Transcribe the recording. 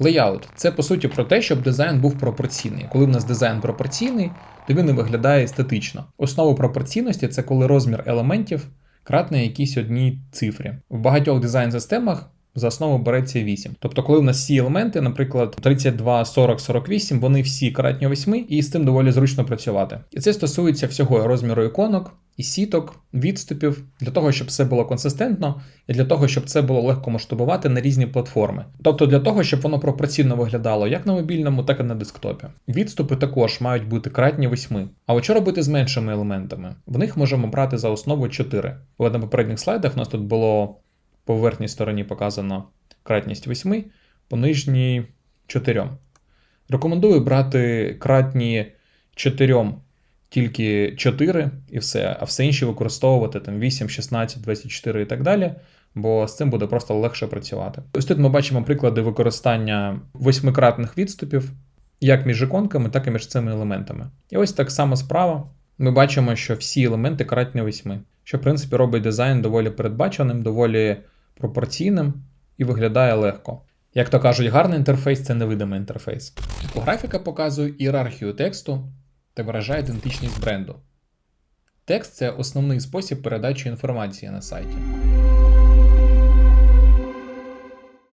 Layout – це по суті про те, щоб дизайн був пропорційний. Коли в нас дизайн пропорційний, то він і виглядає естетично. Основа пропорційності це коли розмір елементів кратний якійсь одній цифрі. В багатьох дизайн-системах за основу береться 8. Тобто, коли в нас всі елементи, наприклад, 32, 40, 48, вони всі кратні 8, і з цим доволі зручно працювати. І це стосується всього розміру іконок. І сіток, відступів для того, щоб все було консистентно, і для того, щоб це було легко масштабувати на різні платформи. Тобто для того, щоб воно пропорційно виглядало як на мобільному, так і на десктопі. Відступи також мають бути кратні 8. А от що робити з меншими елементами? В них можемо брати за основу 4. Але на попередніх слайдах у нас тут було по верхній стороні показано кратність 8, по нижній 4. Рекомендую брати кратні 4 тільки 4 і все, а все інше використовувати там 8, 16, 24 і так далі, бо з цим буде просто легше працювати. Ось тут ми бачимо приклади використання восьмикратних відступів, як між іконками, так і між цими елементами. І ось так само справа. Ми бачимо, що всі елементи кратні 8, що в принципі робить дизайн доволі передбаченим, доволі пропорційним і виглядає легко. Як то кажуть, гарний інтерфейс це невидимий інтерфейс. Типографіка показує ієрархію тексту та виражає ідентичність бренду. Текст це основний спосіб передачі інформації на сайті.